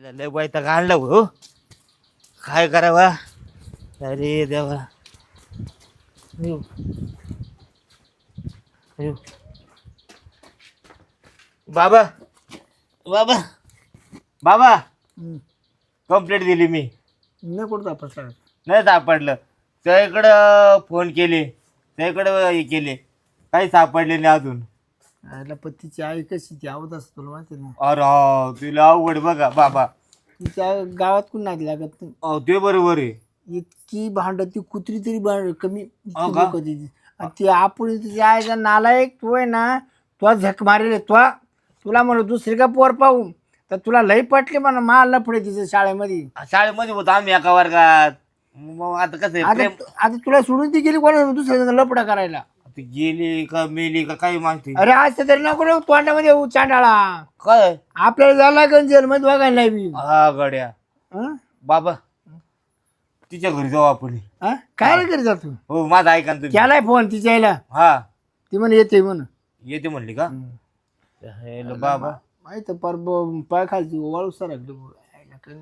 यायला लय वैताग आणलं हो काय करावा? अरे देवा. अयो. अयो. बाबा. बाबा. बाबा. कंप्लेंट दिली मी. नाही कुठं तपासला नाही सापडलं. त्याकडं फोन केले. त्याकडं हे केले. काही सापडले नाही अजून. आयला पण तिची आई कशी ती आवत असं तुला माहिती ना? अरे तुला अवघड बघा बाबा. तिच्या गावात कोण नादी लागत नाही अहो ते बरोबर आहे. इतकी भांड ती कुत्री तरी भांड कमी इतकी हो का? लोकं तिची. आणि ती आपण तिच्या आईचा नालायक तो आहे ना तो झक मारेल तो. तुला म्हणलं दुसरी का पोर पाहू? तर तुला लई पटले म्हणा मला लफडे तिच्या शाळेमध्ये. शाळेमध्ये होतो आम्ही एका वर्गात. मग आता कसं आहे आता प्रेम आता तुला सोडून ती गेली कोणा दुसऱ्या लफडा करायला? ती गेली का मेली का काही माहिती अरे आज तरी नको रे तोंडामध्ये येऊ चांडाळा. काय? आपल्याला झाला का जेलमध्ये बघायला बी. हा गड्या. हं? बाबा तिच्या घरी जाऊ आपण. हं? काय रे करी जातो? हो माझा ऐका ना तुम्ही. केलाय फोन तिच्या आईला हा. ती म्हणे येते म्हण. येते म्हणली का? हेलो बाबा. माहीत पर ब- पाय खालची वाळू सरकली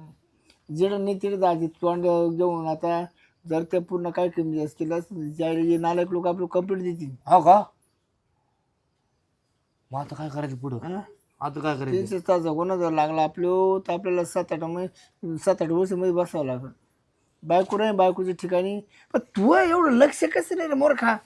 जेड नाही तिथे जायचे तोंड घेऊन आता जर ते पूर्ण काय कमी जास्त केलं असतं ज्यावेळी नालायक लोक आपलं कंप्लीट देतील. हो का? मग आता काय करायचं पुढं? हं? आता काय करायचं? तीनशे तास कोणा जर लागला आपलं तर आपल्याला सात आठमध्ये सात आठ वर्षामध्ये बसावं लागेल. बायको नाही बायकोच्या ठिकाणी. पण तू एवढं लक्ष कसं नाही रे मोरखा?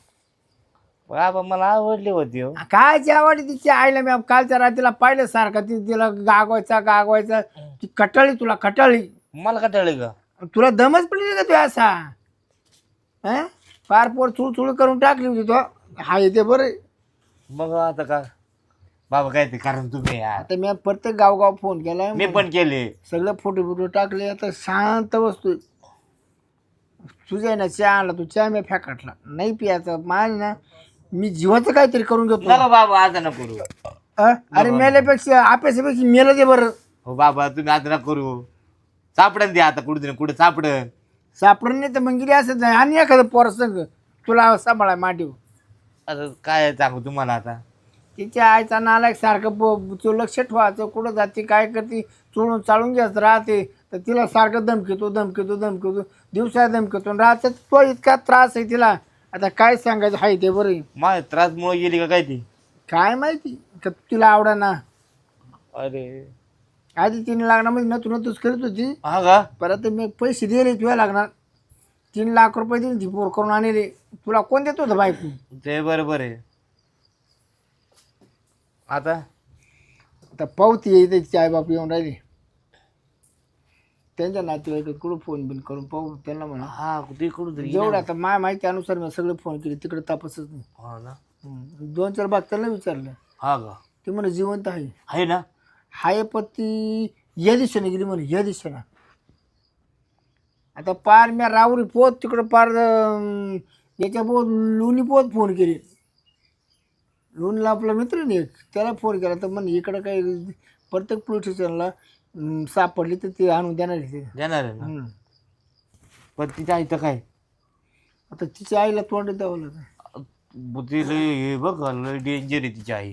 बाबा मला आवडली होती हो. काय जी आवडली तिच्या आईला मी कालच्या रात्रीला पाहिलं सारखं ती तिला गागवायचा गागवायचा. ती कटाळी तुला कटाळी. मला कटाळी का? तुला दमच पडली का तू असा? हं? पार पोर चुळ चुळ करून टाकली होती तो. हा येते बरं. मग आता का? बाबा काय ते कारण तुम्ही यार आता मी प्रत्येक गावगाव फोन केलाय मी पण केले. सगळे फोटो बिटो टाकले. आता शांत बसतोय. तुझ्या ना चहा आणला तू चहा मी फॅकटला. नाही पियाचा माझ ना मी जीवाचं काहीतरी करून घेतो. नका बाबा आता न करू? अरे मेल्यापेक्षा अपेक्षापेक्षा मेलं ते बरं. हो बाबा तुम्ही आता न करू. सापडन द्या आता कुठे कुठे सापडन? सापडून नाही तर मग गेली असं आणि एखादं पोर संग तुला सांभाळा माटीव आता काय सांगू तुम्हाला आता? तिच्या आईचा नालायक सारखं तो लक्ष ठेवायचं कुठं जाते काय करते चोळून चाळून घ्यायचं राहते. तर तिला सारखं धमकीतो धमकीतो धमकीतो दिवसा धमकीतो आणि राहतं. तो इतका त्रास आहे तिला. आता काय सांगायचं हाय ते बरं. माझ्या त्रास मुळे गेली का काय ती? काय माहिती का तिला आवडा ना अरे. आधी तीन लागण्यामध्ये नतू नतूच करत होती. हा का? परत मी पैसे दिले तुला लागणार तीन लाख रुपये दिले ती पोर करून आणले. तुला कोण देत होतं बायको? ते बरोबर आहे. आता? आता पावती येते तिचे आईबाप येऊन राहिले. त्यांच्या नातेवाईक कुठं फोन बिन करून पाहू? त्यांना म्हणा. हा तिकडून तरी जेवढं आता माझ्या माहितीनुसार मी सगळे फोन केले तिकडे तपासच नाही. हा ना. दोन चार बाग त्यांना विचारलं हा का? ते म्हणे जिवंत आहे. आहे ना? हाय पत्ती या दिशेने गेली म्हणे या दिशेनं आता पार मी रावरी पोत तिकडं पार अं, याच्या पोत लोणी पोत फोन केली. लोणीला आपला मित्र नाही एक त्याला फोन केला तर म्हणे इकडं काही प्रत्येक पोलीस स्टेशनला अं, सापडली तर ते आणून देणार आहे ते. देणार आहे ना? हम्म. पण तिच्या आईचं काय? आता तिच्या आईला तोंड द्यावं लागेल बुद्धी लय हे बघ लय डेंजर आहे तिची आई.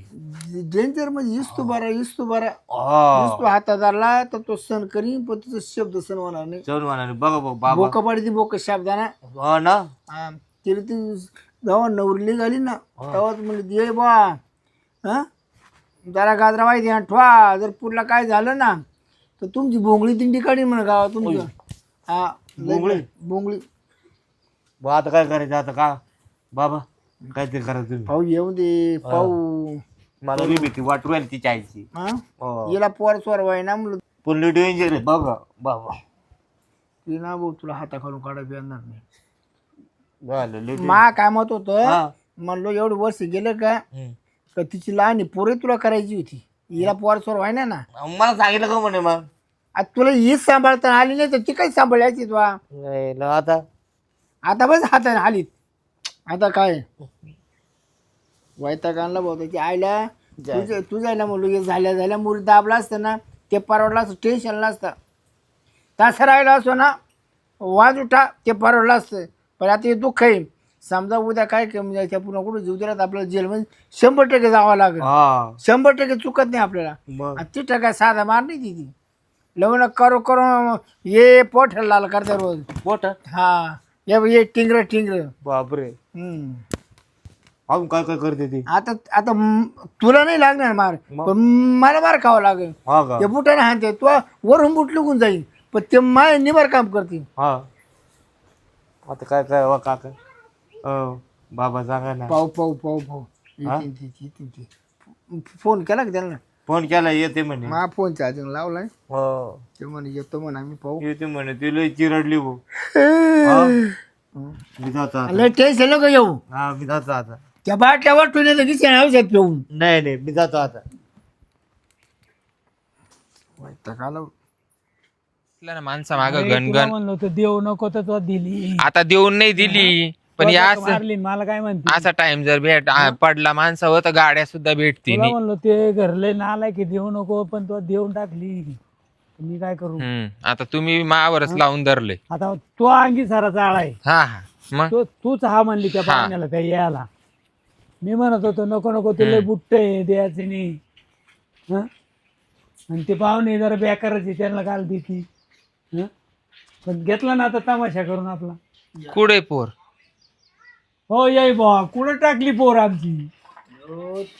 डेंजर म्हणजे इस्तू बारा इस्तू बारा. इस्तू हातात धरला तर तो सण करीन पण तिचा शब्द सण होणार नाही. चल म्हणाले बघा बघ बाबा. बोक पाडी बोक शब्दाना. हा ना? हा, तिला ती जेव्हा नवरली झाली ना तेव्हाच म्हणली ये बा हा? जरा गाजरा माहिती ठवा. जर पुढला काय झालं ना तर तुमची भोंगळी दिंडी काढी म्हणा गावा तुमचं. हा भोंगळी? भोंगळी बा आता काय करायचं आता का? बाबा. काहीतरी करा तुम्ही. पाहू येऊ दे पाहू. मला बी भीती वाटू राहिली तिच्या आईची. हा? हो. हिला पोर स्वर वाय ना म्हणलं. पण लय डेंजर आहे. बघा बाबा ती ना भाऊ तुला हाताखालून काढायला येणार नाही. झालं लय मा काय मत होतं. म्हणलो एवढं वर्ष गेलं का? हम्म. का तिची लहान पोरे तुला करायची होती. हिला पोर स्वर व्हाय ना ना. मला सांगितलं का म्हणे मग? आता तुला हीच सांभाळता आली नाही तर ती काही सांभाळायची तुला नाही ना आता. आता बस हाताने आलीत. आता काय? वैताग आणला भाऊ त्याची आईला तुझ्या तुझ्या ना हे झाल्या झाल्या मुली दाबला असतं ना ते परवडला असतं टेन्शनला असतं. तसं राहिलं असतो ना वाज उठा ते परवडलं असतं. पण आता हे दुःख आहे. समजा उद्या काय कमी जायचं पुन्हा कुठं जीव दिला आपल्याला जेलमध्ये शंभर टक्के जावं लागेल. हा. शंभर टक्के चुकत नाही आपल्याला. मग? आणि ती टक्का साधा मार नाही ती ती. लग्न करू करू ये पोट लाल करते रोज. पोट हा. ये ये टिंगर टिंगर. बापरे. हम्म. अजून काय काय करते ती? आता आता म- तुला नाही लागणार मार मग? पण मला मार खावं लागेल. हा का? ते बुटाने हाणते तो वरून बुट लिहून जाईल पण ते माय निभार काम करतील. हा. आता काय काय वा का काय? अ, बाबा सांगा ना पाहू पाहू पाहू पाहू. हा? येतील ते. फोन केला का त्यांना? फोन केला येते म्हणे. मा फोन चार्जिंग लावलाय. हो. ते म्हणे येतो म्हणे आम्ही पाहू. येते म्हणे ती लय चिरडली भाऊ हा? मी जातो आता. लय टेन्शन नको येऊ हा मी जातो आता. त्या बाटल्या वाटून येतं की औषध पिऊन. नाही नाही मी जातो आता वैताग ना माणसा माग गणगण म्हणलं होतं देऊ नको तर तो दिली. आता देऊन नाही दिली. पण या मारली मला काय म्हणते? असा टाइम जर भेट आ, पडला माणसावर तर गाड्या सुद्धा भेटतील. तुला म्हणलो ते घरले नालाय की देऊ नको पण तो देऊन टाकली. मी काय करू? आता तुम्ही मावरच लावून धरले. आता तो अंगी सारा चाळा आहे. हा हा. मग? तो तूच हा म्हणली त्या हा. पाहुण्याला त्या यायला मी म्हणत होतो नको नको ते लय बुट्ट आहे द्यायचे नाही. हं? आणि ते पाहुणे जरा बेकारच आहे त्यांना काल देती हं? पण घेतला ना आता तमाशा करून आपला. कुठे पोर? हो याई बा कुठं टाकली पोर आमची?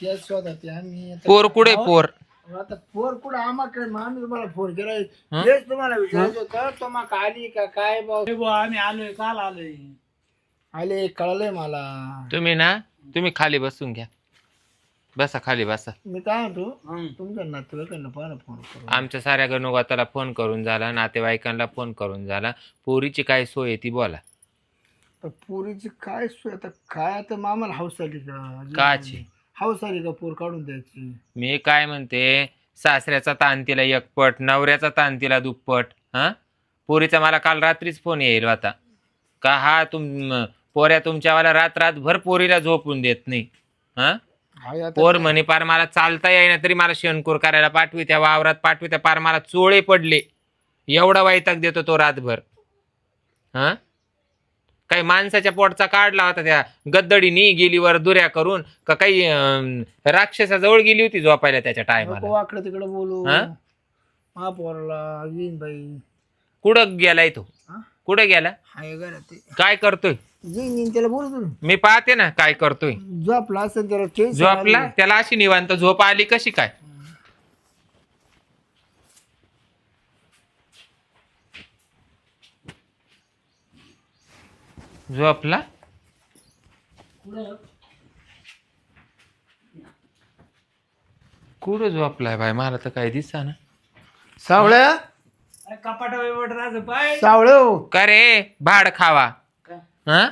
तेच आम्ही आता- पोर कुठे पोर? आता फोन कुठं आम्हाला आम्ही तुम्हाला फोन केला तेच तुम्हाला विचारायचं होतं आली का काय बा? आम्ही आलोय काल आलोय. आले कळलंय मला. तुम्ही ना तुम्ही खाली बसून घ्या. बसा खाली बसा. मी काय म्हणतो तुमच्या नातेवाईकांना पाहा फोन करू आमच्या साऱ्या गणोगाताला फोन करून झाला नातेवाईकांना फोन करून झाला. पोरीची काय सोय आहे ती बोला. तर पुरीची काय सोय? आता काय आता मामाला हाऊस आली का? काची? हाऊस आली का पोर काढून द्यायची? मी काय म्हणते सासऱ्याचा ताण तिला एकपट नवऱ्याचा ताण तिला दुप्पट हा? पोरीचा मला काल रात्रीच फोन येईल होता का हा तुम पोऱ्या तुमच्यावाला रात रातभर पोरीला झोपून देत नाही हा? हाय आता पोर म्हणे पार मला चालता येईना तरी मला शेणकूर करायला पाठवी त्या वावरात पाठवी त्या पार मला चोळे पडले. एवढा वैताग देतो तो रातभर हा? काही माणसाच्या पोटचा काढला होता त्या गद्दडीनी गेली वर दुऱ्या करून का काही अं, राक्षसाजवळ गेली होती झोपायला त्याच्या नको टायमाला वाकडं तिकडे बोलू. हा? महापौराला येईन बाई. कुठं गेलाय तो? हा? कुठं गेला? हाय घरात. ते. काय करतोय? येईन येईन त्याला बोलू तुम्ही मी पाहते ना काय करतोय. झोपला असेल त्याला टेन्शन झोपला. त्याला अशी निवांत झोप आली कशी काय? झोपला कुठं झोपलाय बाय मला तर काही दिसा ना सावळ्या? अरे कपाटा बिपाट राहतं. पाय सावळे हो. का रे? भाड खावा. हा?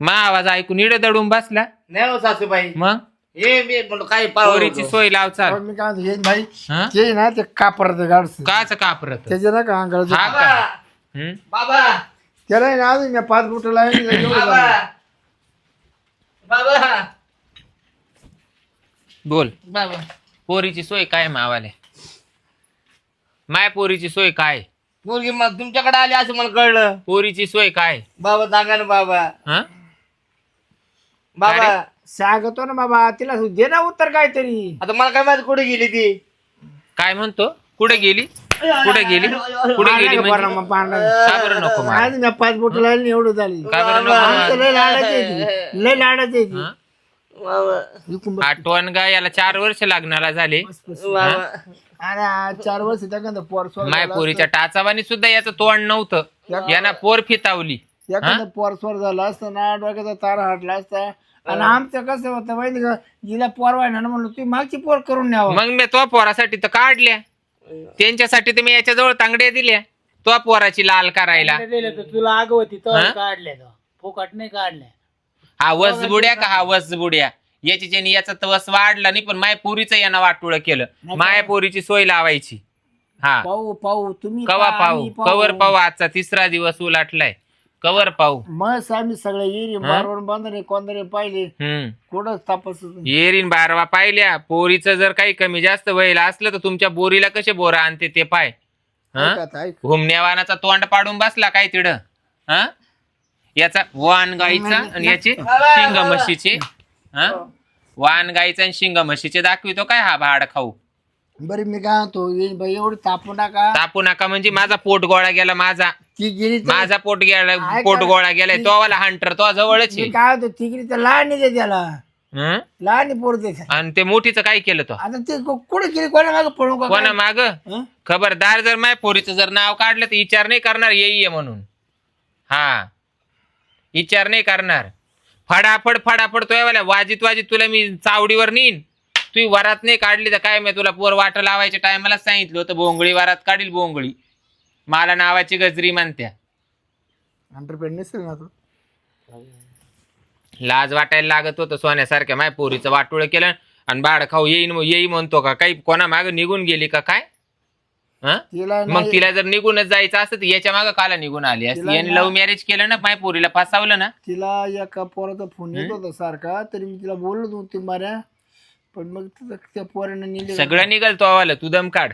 मा आवाज ऐकून इडे दडून बसला. नाही हो सासूबाई. मग? हे मी म्हणलो काय पोरीची सोय लाव चाल. अहो, मी काय म्हणतो हा ते ना ते कापराचं गाडस. काच कापरत? त्याचे ना का अंगाला हा का? हम्म? बाबा! त्याला आहे ना अजून मी पाच बुट लावून बाबा. बाबा. बोल. बाबा. पोरीची सोय काय मावाले? माय पोरीची सोय काय? मुलगी मग तुमच्याकडे आली असं मला कळलं. पोरीची सोय काय? बाबा सांगा ना बाबा. हा? बाबा. सांगतो ना बाबा तिला दे ना उत्तर काहीतरी. आता मला काय माहिती कुठे गेली ती? काय म्हणतो? कुठे गेली? कुठे गेली? कुठे गेली म्हणजे? का बरं नको मार? आज मी पाच बोट लावली एवढं झाली. का बरं नको आमचं मार? लय लाडाचं आहे ती. लय लाडाचं आहे ती. हा? बाबा इकडून बघ. आठवण गा याला चार वर्ष लागणार झाले. बाबा अरे आज चार वर्ष एखादा पोर माय पोरीच्या टाचावानी सुद्धा याचं तोंड नव्हतं. यानं पोर फितावली. असतं. एखादा पोर स्वर झाला असता ना डोक्याचा तार हाटला असता. आणि आमचं कसं होतं माहिती का? हिला पोर व्हायना ना म्हणलं तुम्ही मागची पोर करून न्यावं. मग मी तो पोरासाठी तर काढल्या. त्यांच्यासाठी तर मी याच्याजवळ तांगड्या दिल्या. तो पोराची लाल करायला. दिलं तर तुला आगवती तर हा? काढल्या तो फुकट नाही काढल्या. हा वस बुड्या का? हा वस बुड्या. याची ज्याने याचा तवस वाढला नाही पण माय पोरीचं यानं वाटोळ केलं. माया पोरीची सोय लावायची. हा. पाहू पाहू तुम्ही कवा पहा, कवर पाहू? आजचा तिसरा दिवस उलाटलाय. कवर पाहू. मग आम्ही सगळे येरी मारवर बांधणे कोंदरे पाहिले. हम्म. कुठं तपास येरीन बारवा पाहिल्या. पोरीचं जर काही कमी जास्त व्हायला असलं तर तुमच्या बोरीला कसे बोरा आणते ते पाय? हा? ऐक घुमण्यावानाचा तोंड पाडून बसला काय तिड? हा? याचा वान गाईचा आणि याचे शिंग म्हशीचे हा? वान गाईचा आणि शिंग म्हशीचे दाखवितो काय हा भाड खाऊ? बरं मी काय म्हणतो बाई एवढी तापू नका. तापू नका म्हणजे माझा पोट गोळा गेला माझा. ती तर- माझा पोट गेला. पोट गोळा गेलाय तो वाला हंटर तो जवळच मी आहे. काय म्हणतो ती तर लहान दे त्याला. हं? लहान पोर दे आणि ते मोठीचं काय केलं तो? आता ते कु- कुठे गेली कोणा मागं पळू का कोणा माग? हं? खबरदार जर माय पोरीचं जर नाव काढलं तर विचार नाही करणार येई म्हणून. हा. विचार नाही करणार. फडाफड फडाफड तो वाजीत वाजीत तुला मी चावडीवर नेईन. तू वरात नाही काढली तर काय मी तुला पोर वाट लावायच्या टायमाला सांगितलं होतं भोंगळी वरात काढील भोंगळी मला नावाची गजरी म्हणत्या. नसेल ना तू? लाज वाटायला लागत होतं सोन्यासारख्या माय पोरीचं वाटोळ केलं आणि बाळ खाऊ येईन येई म्हणतो का? काही कोणा माग निघून गेली का काय? हं? तिला मग नाही- तिला जर निघूनच जायचं असतं तर याच्या मागं काला निघून आली असती? तिला याने ना- लव्ह मॅरेज केलं ना माय पोरीला? फसावलं ना? तिला एका पोराचा फोन येत होता सारखा तरी मी तिला बोललो दोन तीन पण मग त्या पोरानं नेले सगळं निघल तो आवाला. तू दम काढ.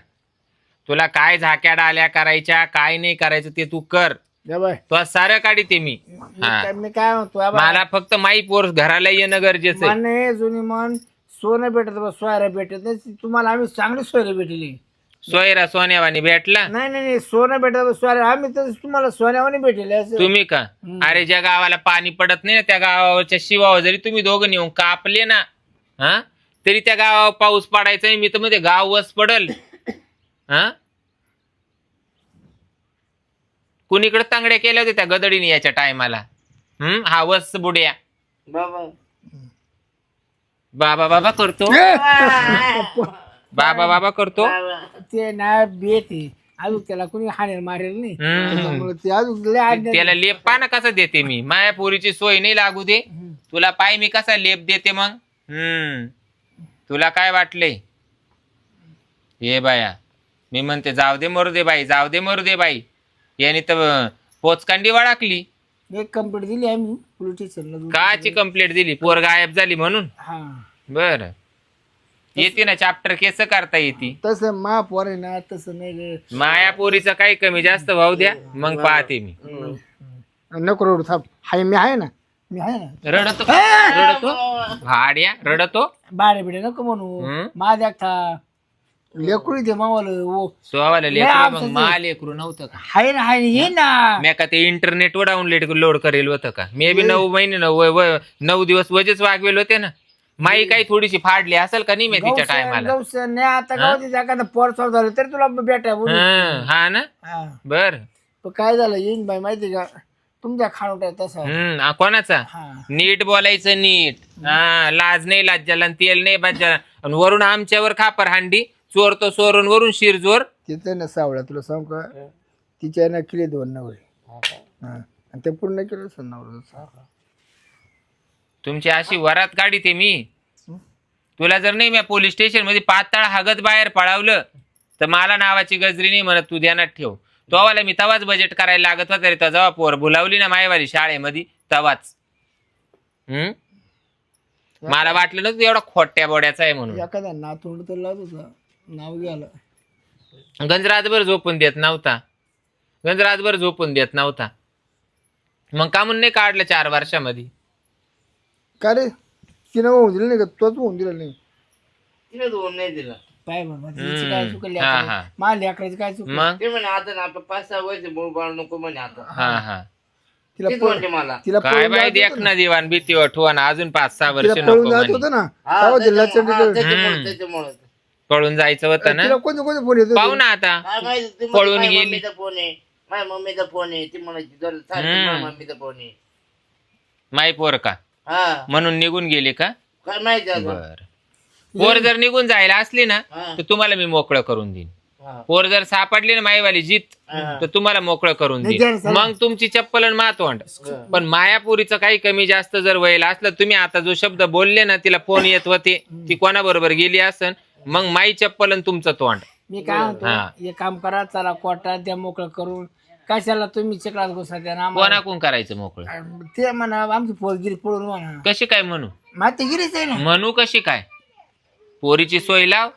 तुला काय झाक्या डाल्या करायच्या काय नाही करायचं ते तू कर. जा बाय. तो सारं काढी ते मी. मी हा. काय- मी काय म्हणतो. मला फक्त माई पोर घराला येणं गरजेचं आहे. मन हे जुनी मन. सोनं भेटत बा सोयरा भेटत नाही. तुम्हाला आम्ही चांगली सोयरे भेटली. सोयरा सोन्यावानी भेटला? नाही नाही नाही. सोनं भेटत बा सोयरा आम्ही तर तुम्हाला सोन्यावानी भेटले असं. तुम्ही का? अरे ज्या गावाला पाणी पडत नाही ना त्या गावाच्या शिवावर जरी तुम्ही दोघं नेऊन कापले ना हा? तरी त्या गावावर पाऊस पडायचा. मी तर मध्ये गाव वस पडल. हा? कुणीकडे तांगड्या केल्या होत्या त्या गदडीने याच्या टायमाला? हम्म? हा वस बुड्या. बाबा. बाबा करतो. बाबा बाबा करतो. ते ना अजून त्याला कोणी हाणेल मारेल नाही. हम्म. त्याच्यामुळे ते अजून लय आणले- त्याला लेप पाना कसा देते मी? माया पोरीची सोय नाही लागू दे. तुला पाय मी कसा लेप देते मग? हम्म. तुला काय वाटले? ये बाया मी म्हणते जाऊ दे मरू दे बाई जाऊ दे मरू दे बाई. याने तर पोचकांडी वळाकली. एक कंप्लीट दिली आम्ही पोलीस स्टेशनला काची कंप्लेंट दिली? पोर गायब झाली म्हणून? हा. बर. येते ना चॅप्टर केस करता येते. तसं मा पोर आहे ना तसं नाही रे. माया पोरीचा काही कमी जास्त भाऊ द्या मग पाहते मी. नको रडू थांब. हाय मी आहे ना? मी आहे ना. रडतो का? रडतो? भाड्या रडतो? बाळे बिडे नको म्हणू? माझ्या एकटा लेकरू ते मावाला ओ. सोवाला लेकरू आमचं मग ते- मा लेकरू नव्हतं का? हाय ना हाय ये ना. मी का ते इंटरनेट वर डाउनलोड लोड करेल होतं का? मे बी नऊ महिने नऊ व- व- नऊ दिवस वजेच वागवेल होते ना. माई काही थोडीशी फाडली असेल का नाही मी तिच्या गौसन- टायमाला गौसन, नाही आता गावात एखादा पोर चालू झालं तरी तुला भेटाय बोलू. हा ना? हा. बर. पण काय झालं येईन बाई माहिती का? तुमच्या खाणोट्या तसा. हम्म आ, कोणाचा? हा. नीट बोलायचं नीट. हा लाज नाही लाज्जाला आणि तेल नाही बाज्जाला आणि वरून आमच्यावर खापर हांडी चोर तो चोरून वरून शिरजोर. तिथं ना सावळा तुला सांग का? तिच्या ना केले दोन नवरे. हा आणि ते पूर्ण केलं असं नवरा तुमची अशी वरात काढी ते मी. तुला जर नाही मी पोलीस स्टेशनमध्ये पाताळ हागत बाहेर पळावलं तर मला नावाची गजरी नाही म्हणत तू ध्यानात ठेव. तो वाला मी तवाच बजेट करायला लागत होता रे तो जेव्हा पोर बुलावली ना मायवाली शाळेमध्ये तवाच. हम्म? मला वाटलं ना एवढा खोट्या बोड्याचा आहे म्हणून. एखादा नातोंड तर होता. नाव गेलं गंजरातभर झोपून देत नव्हता. गंजरातभर झोपून देत नव्हता. मग का म्हणून नाही काढलं चार वर्षामध्ये? का रे? तिनं होऊन दिलं नाही का? तोच होऊन दिलं नाही. तिने दोन नाही दिला. पाय हम्म. काय चुकली हा, हा. लेकराची काय चुक मग? ते म्हणे आता ना आपलं पाच सहा वर्ष मूळ बाळ नको म्हणे आता. हा हा. तिला तेच पळ- म्हणते मला. तिला काय पळून बाई जात देख होतं ना. दिवाण भीती अजून पाच सहा वर्ष तिला नको पळून जात म्हणे. होतं ना. हा, तेव्हा तिला त्याच्यामुळं- हा, चंडीगड त्याच्यामुळं त्याच्यामुळं. पळून जायचं होतं ना? तिला कोणते कोणते फोन येतो पाहू ना आता. काय माहिती ती पळून माझ्या गेली. मम्मीचा फोन आहे. माझ्या मम्मीचा फोन आहे. ती म्हणायची जर सारखी हम्म. माझ्या मम्मीचा फोन आहे. माई पोर का? हा. म्हणून निघून गेली का? काय माहिती आता. बर. पोर जर निघून जायला असली ना हा. तर तुम्हाला मी मोकळं करून देईन. हा. पोर जर सापडली ना माईवाली जीत हा. तर तुम्हाला मोकळं करून नाही, देईन. जरा- मग तुमची चप्पल आणि मातोंड पण मायापुरीचं काही कमी जास्त जर व्हायला असलं तुम्ही आता जो शब्द बोलले ना तिला फोन येत होते ती कोणाबरोबर गेली असन मग माई चप्पल आणि तुमचं तोंड. मी काय हा. म्हणतो हे. काम करा चला कोटा द्या मोकळं करून. कशाला तुम्ही चिकलात घुसा द्या ना आम्हाला? कोणाकून करायचं मोकळं? ते म्हणा आमची पोरगिरी पळून म्हणा. कशी काय म्हणू? माती गिरीच आहे ना. म्हणू कशी काय? पोरीची सोय लाव.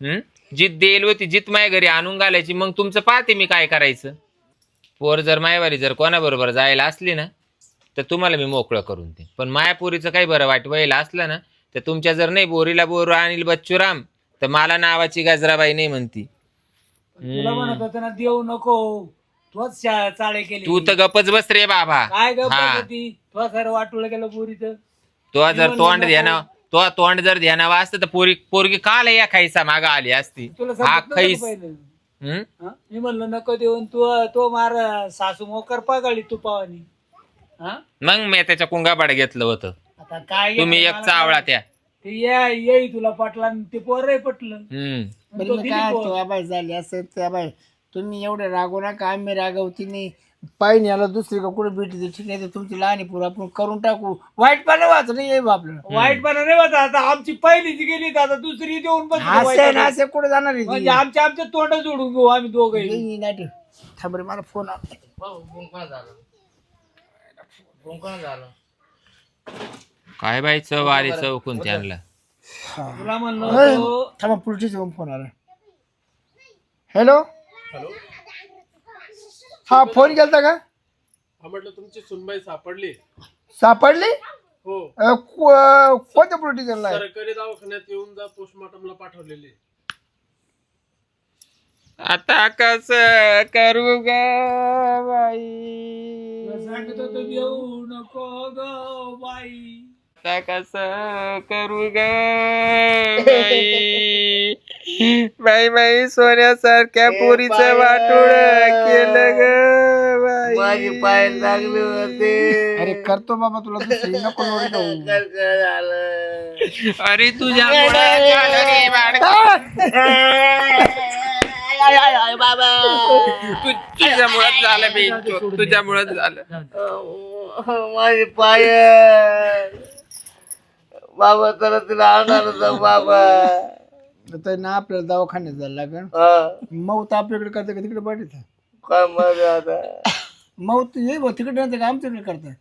हम्म जित देईल होती जित माय घरी आणून घालायची. मग तुमचं पाहते मी काय करायचं. पोर जर मायवारी जर कोणाबरोबर जायला असली ना तर तुम्हाला मी मोकळं करून दे पण माया पोरीचं काही बरं वाईट व्हायला असलं ना तर तुमच्या जर नाही बोरीला बोर आणील बच्चूराम तर मला नावाची गजराबाई नाही म्हणती. तुला म्हणत होतं ना देऊ नको. तोच शा- चाळे केले. तू तर गपच बस रे बाबा. काय हा. होती? तो सर गेलं पुरीच. तो जर तोंड ध्याना तो तोंड जर ध्यानावा असतं तर पोरी पोरगी काल या खाईचा माग आली असती तुला हा सांगितलं खैस का पहिलं? हम्म? हा? मी म्हणलो नको देऊन तू तो मार सासू मोकर पागाळी तू पावानी हा मग मी त्याच्या कुंगाबाड घेतलं होतं आता काय तुम्ही घेतलं एक मला चावळा काय? त्या ते ये येई तुला पटला आणि ते पोरही पटलं हम्म आणि बरं तो मी दिली काय पोर. तो आबाई झाली असं त्या बाई तुम्ही एवढे रागवू नका आम्ही रागवती नाही पाहिजे याला दुसरी का कुठे भेटी ठीक नाही तर तुमची लहान पोर आपण करून टाकू. वाईट पण वाच नाही येऊ आपल्याला वाईट पण नाही होता आता आमची पहिलीच गेली तर आता दुसरी देऊन बसली असं वाईट ना असं कुठे जाणार आहे म्हणजे ती? आमच्या आमच्या तोंड जोडून घेऊ आम्ही दोघे नाही ठेव. थांब रे, मला फोन आला. काय बाई चव आली चौकून त्यांना तुला म्हणलो होतो, थांबा पुढच्या फोन आला. हॅलो हा फोन केलता का? हा म्हटलं तुमची सुनबाई सापडली. सापडली? हो. अ, को- कोणत्या पोलीस स्टेशनला आहे? सरकारी दवाखान्यात येऊन जा पोस्टमॉर्टमला पाठवलेली आता कस करू ग बाई? सांगत होतो देऊ नको ग बाई. आता कस करू ग बाई? बाई सोन्यासारख्या पोरीचं वाटोळ केलं ग माझी पाय लागले होते. अरे करतो बाबा तुला दुसरी नको लावू. झालं? अरे तुझ्या आय, आय, आय, बाबा. तुझ्यामुळेच झालं बे तुझ्यामुळेच झालं. अं, माझे पाय. बाबा तर तिला आणणार होता बाबा तर ना आपल्याला दवाखान्यात जायला लागेल. हा, मौत आपल्याकडे करते का तिकडे पाठवत काय आता. मौत ये बा तिकडे नाही का आमच्याकडे करताय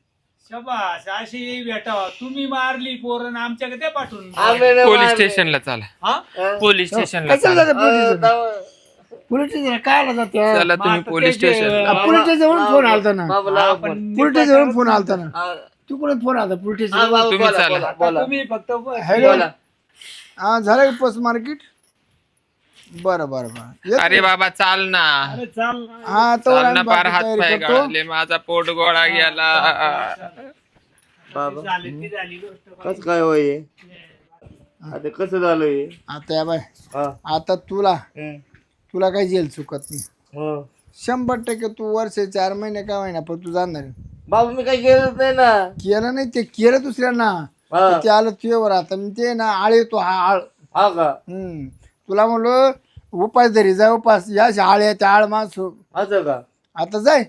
शबास अशी भेटावा. तुम्ही मारली पोरण आमच्याकडे ते पाठवून आम्ही नाही पोलीस मारले. स्टेशनला चला. हा? पोलीस स्टेशनला कशाला चला. जाते पोलीस. पोलीस स्टेशन काय जाते? चला तुम्ही आता पोलीस स्टेशन पोलीस स्टेशनवरून फोन आलता ना? बाबा लावा फोन. पोलीस स्टेशनवरून फोन आलता ना? हा, तू कुठे फोन पोलीस हा, बाबा, तुम्ही बोला, चला. बोला, बोला. तुम्ही फक्त हॅलो? बोला. हा झालं का पोस्ट मार्केट बरं बरं बरं. येतो. अरे बाबा चाल ना. अरे चाल हा ना पार बाकी हात पाय करतो. गळाले माझा पोट गोळा गेला. बाबा. झाली ती झाली गोष्ट कस काय होय? आता कसं झालं हे? आता या बाय. हा, आता तुला हं, तुला काही जेल चुकत नाही. हो. शंभर टक्के तू वर्ष चार महिने का महिना पण तू जाणार आहे. बाबा मी काही केलंच नाही ना. केलं नाही ते केलं दुसऱ्यांना. हा. ते आलं तुझ्यावर आता. मी ते ना आळे तो हा आळ. हा का? हम्म. तुला म्हणलो उपास धरी जाय उपास. या आळ त्या आळ मास असं का? आता जाय.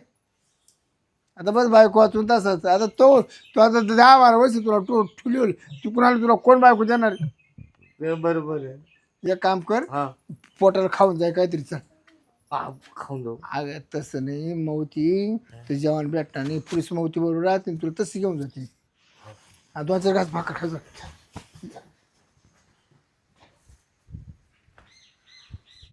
आता बस बायको वाचून तसंच. आता तो तो आता दहा बारा वर्ष तुला टू ठुली तू कुणाला तुला कोण बायको देणार? ते बरोबर आहे. एक काम कर हा. पोटाला खाऊन जाय काहीतरी चल. खाऊन जाऊ. अगं तसं नाही. मौती ते जेवण भेटणार नाही. पुलिस मौती बरोबर राहते तुला तशी घेऊन जाते. हा. दोन चार घास भाकर खायचं